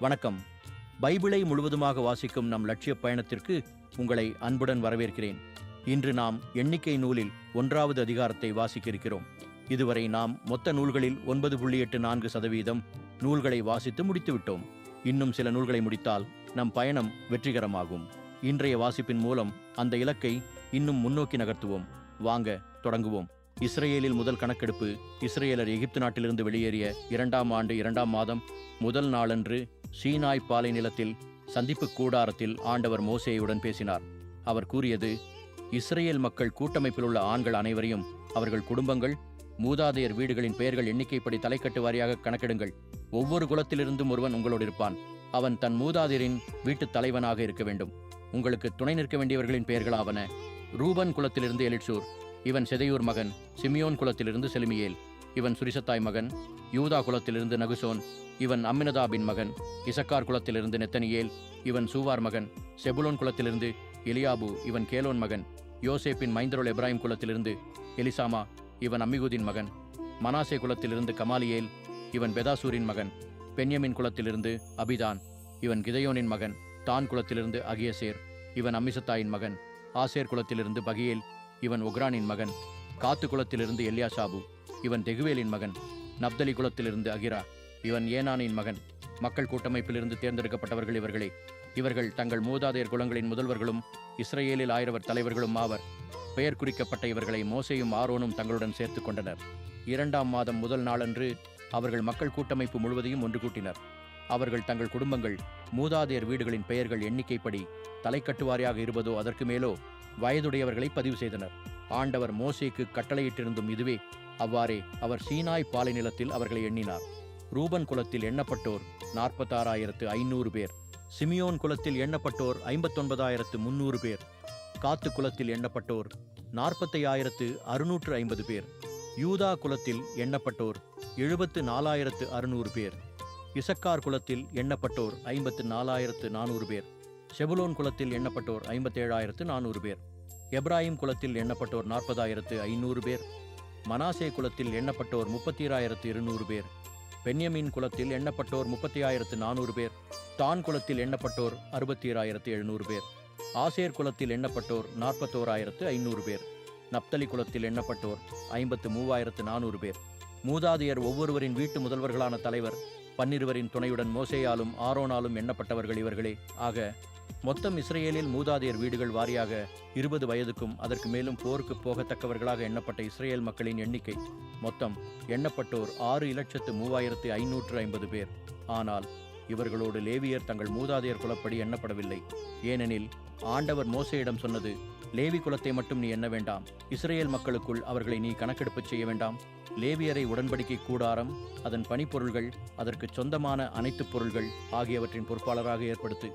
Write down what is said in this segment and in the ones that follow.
வணக்கம். பைபிளை முழுவதுமாக வாசிக்கும் நம் லட்சிய பயணத்திற்கு உங்களை அன்புடன் வரவேற்கிறேன். இன்று நாம் எண்ணிக்கை நூலில் ஒன்றாவது அதிகாரத்தை வாசிக்க இருக்கிறோம் இதுவரை நாம் மொத்த நூல்களில் ஒன்பது புள்ளி எட்டு நான்கு சதவீதம் நூல்களை வாசித்து முடித்துவிட்டோம். இன்னும் சில நூல்களை முடித்தால் நம் பயணம் வெற்றிகரமாகும். இன்றைய வாசிப்பின் மூலம் அந்த இலக்கை இன்னும் முன்னோக்கி நகர்த்துவோம். வாங்க தொடங்குவோம். இஸ்ரேலில் முதல் கணக்கெடுப்பு இஸ்ரேலர் எகிப்து நாட்டிலிருந்து வெளியேறிய இரண்டாம் ஆண்டு இரண்டாம் மாதம் முதல் நாளன்று சீனாய் பாலை நிலத்தில் சந்திப்பு கூடாரத்தில் ஆண்டவர் மோசேயுடன் பேசினார். அவர் கூறியது இஸ்ரேல் மக்கள் கூட்டமைப்பில் உள்ள ஆண்கள் அனைவரையும் அவர்கள் குடும்பங்கள் மூதாதையர் வீடுகளின் பெயர்கள் எண்ணிக்கைப்படி தலைக்கட்டு வாரியாக கணக்கெடுங்கள். ஒவ்வொரு குலத்திலிருந்தும் ஒருவன் உங்களோடு இருப்பான். அவன் தன் மூதாதையரின் வீட்டுத் தலைவனாக இருக்க வேண்டும். உங்களுக்கு துணை நிற்க வேண்டியவர்களின் பெயர்களாவன ரூபன் குலத்திலிருந்து எலிட்சூர் இவன் செதையூர் மகன் சிமியோன் குலத்திலிருந்து செலுமியேல். இவன் சுரிசத்தாய் மகன். யூதா குலத்திலிருந்து நகுசோன். இவன் அம்மினதாபின் மகன். இசக்கார் குலத்திலிருந்து நெத்தனியேல். இவன் சூவார் மகன். செபுலோன் குலத்திலிருந்து எலியாபு இவன் கேலோன் மகன். யோசேப்பின் மைந்தரோல் எப்ராஹிம் குலத்திலிருந்து எலிசாமா இவன் அம்மிகுதின் மகன். மனாசே குலத்திலிருந்து கமாலியேல். இவன் பெதாசூரின் மகன். பென்யமின் குலத்திலிருந்து அபிதான். இவன் கிதையோனின் மகன். தான் குலத்திலிருந்து அகியசேர். இவன் அம்மிசத்தாயின் மகன். ஆசேர் குலத்திலிருந்து பகியேல். இவன் ஒக்ரானின் மகன். காத்து குலத்திலிருந்து எல்யாசாபு. இவன் தெகுவேலின் மகன். நப்தலி குலத்திலிருந்து அகிரா. இவன் ஏனானின் மகன். மக்கள் கூட்டமைப்பிலிருந்து தேர்ந்தெடுக்கப்பட்டவர்கள் இவர்களே. இவர்கள் தங்கள் மூதாதையர் குலங்களின் முதல்வர்களும் இஸ்ரேலில் ஆயிரவர் தலைவர்களும் ஆவர். பெயர் குறிக்கப்பட்ட இவர்களை மோசையும் ஆரோனும் தங்களுடன் சேர்த்துக் கொண்டனர். இரண்டாம் மாதம் முதல் நாளன்று அவர்கள் மக்கள் கூட்டமைப்பு முழுவதையும் ஒன்று கூட்டினர். அவர்கள் தங்கள் குடும்பங்கள் மூதாதையர் வீடுகளின் பெயர்கள் எண்ணிக்கைப்படி தலைக்கட்டுவாரியாக இருப்பதோ அதற்கு மேலோ வயதுடையவர்களை பதிவு செய்தனர். ஆண்டவர் மோசேக்கு கட்டளையிட்டிருந்தும் இதுவே அவ்வாறே அவர் சீனாய் பாலை நிலத்தில் அவர்களை எண்ணினார். ரூபன் குலத்தில் எண்ணப்பட்டோர் நாற்பத்தாறாயிரத்து ஐநூறு பேர். சிமியோன் குலத்தில் எண்ணப்பட்டோர் ஐம்பத்தொன்பதாயிரத்து முன்னூறு பேர். காத்து குலத்தில் எண்ணப்பட்டோர் நாற்பத்தையாயிரத்து அறுநூற்று ஐம்பது பேர். யூதா குலத்தில் எண்ணப்பட்டோர் எழுபத்து நாலாயிரத்து அறுநூறு பேர். இசக்கார் குலத்தில் எண்ணப்பட்டோர் ஐம்பத்து நாலாயிரத்து நானூறு பேர். செபுலோன் குலத்தில் எண்ணப்பட்டோர் ஐம்பத்தேழாயிரத்து நானூறு பேர். எப்ராஹிம் குலத்தில் எண்ணப்பட்டோர் நாற்பதாயிரத்து ஐநூறு பேர். மனாசே குலத்தில் எண்ணப்பட்டோர் முப்பத்தீராயிரத்து இருநூறு பேர். பென்யமின் குலத்தில் எண்ணப்பட்டோர் முப்பத்தி ஆயிரத்து நானூறு பேர். தான் குலத்தில் எண்ணப்பட்டோர் அறுபத்தீராயிரத்து எழுநூறு பேர். ஆசேர் குலத்தில் எண்ணப்பட்டோர் நாற்பத்தோராயிரத்து ஐநூறு பேர். நப்தலி குலத்தில் எண்ணப்பட்டோர் ஐம்பத்து மூவாயிரத்து நானூறு பேர். மூதாதையர் ஒவ்வொருவரின் வீட்டு முதல்வர்களான தலைவர் பன்னிருவரின் துணையுடன் மோசேயாலும் ஆரோனாலும் எண்ணப்பட்டவர்கள் இவர்களே. ஆக மொத்தம் இஸ்ரேலில் மூதாதையர் வீடுகள் வாரியாக இருபது வயதுக்கும் அதற்கு மேலும் போருக்கு போகத்தக்கவர்களாக எண்ணப்பட்ட இஸ்ரேல் மக்களின் எண்ணிக்கை மொத்தம் எண்ணப்பட்டோர் ஆறு இலட்சத்து மூவாயிரத்து ஐநூற்று ஐம்பது பேர். ஆனால் இவர்களோடு லேவியர் தங்கள் மூதாதையர் குலப்படி எண்ணப்படவில்லை. ஏனெனில் ஆண்டவர் மோசையிடம் சொன்னது லேவி குலத்தை மட்டும் நீ எண்ண வேண்டாம். இஸ்ரேல் மக்களுக்குள் அவர்களை நீ கணக்கெடுப்பு செய்ய வேண்டாம். லேவியரை உடன்படிக்கை கூடாரம் அதன் பணிப்பொருள்கள் அதற்கு சொந்தமான அனைத்து பொருள்கள் ஆகியவற்றின் பொறுப்பாளராக ஏற்படுத்து.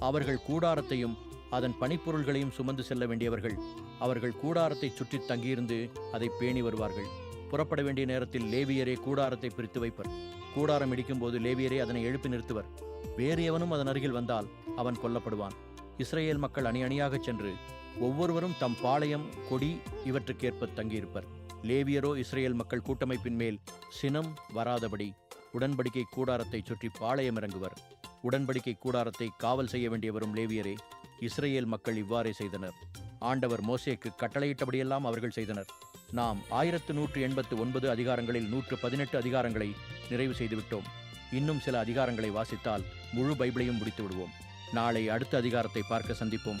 அவர்கள் கூடாரத்தையும் அதன் பணிப்பொருள்களையும் சுமந்து செல்ல வேண்டியவர்கள். அவர்கள் கூடாரத்தை சுற்றி தங்கியிருந்து அதை பேணி வருவார்கள். புறப்பட வேண்டிய நேரத்தில் லேவியரே கூடாரத்தை பிரித்து வைப்பர். கூடாரம் இடிக்கும்போது லேவியரே அதனை எழுப்பி நிறுத்துவர். வேறு எவனும் அதன் அருகில் வந்தால் அவன் கொல்லப்படுவான். இஸ்ரேல் மக்கள் அணி அணியாகச் சென்று ஒவ்வொருவரும் தம் பாளையம் கொடி இவற்றுக்கேற்ப தங்கியிருப்பர். லேவியரோ இஸ்ரேல் மக்கள் கூட்டமைப்பின் மேல் சினம் வராதபடி உடன்படிக்கை கூடாரத்தை சுற்றி பாளையம் இறங்குவர். உடன்படிக்கை கூடாரத்தை காவல் செய்ய வேண்டியவரும் லேவியரே இஸ்ரேல் மக்கள் இவ்வாறே செய்தனர். ஆண்டவர் மோசேக்கு கட்டளையிட்டபடியெல்லாம் அவர்கள் செய்தனர். நாம் ஆயிரத்து நூற்று எண்பத்து ஒன்பது அதிகாரங்களில் நூற்று பதினெட்டு அதிகாரங்களை நிறைவு செய்துவிட்டோம். இன்னும் சில அதிகாரங்களை வாசித்தால் முழு பைபிளையும் முடித்து விடுவோம் நாளை அடுத்த அதிகாரத்தை பார்க்க சந்திப்போம்.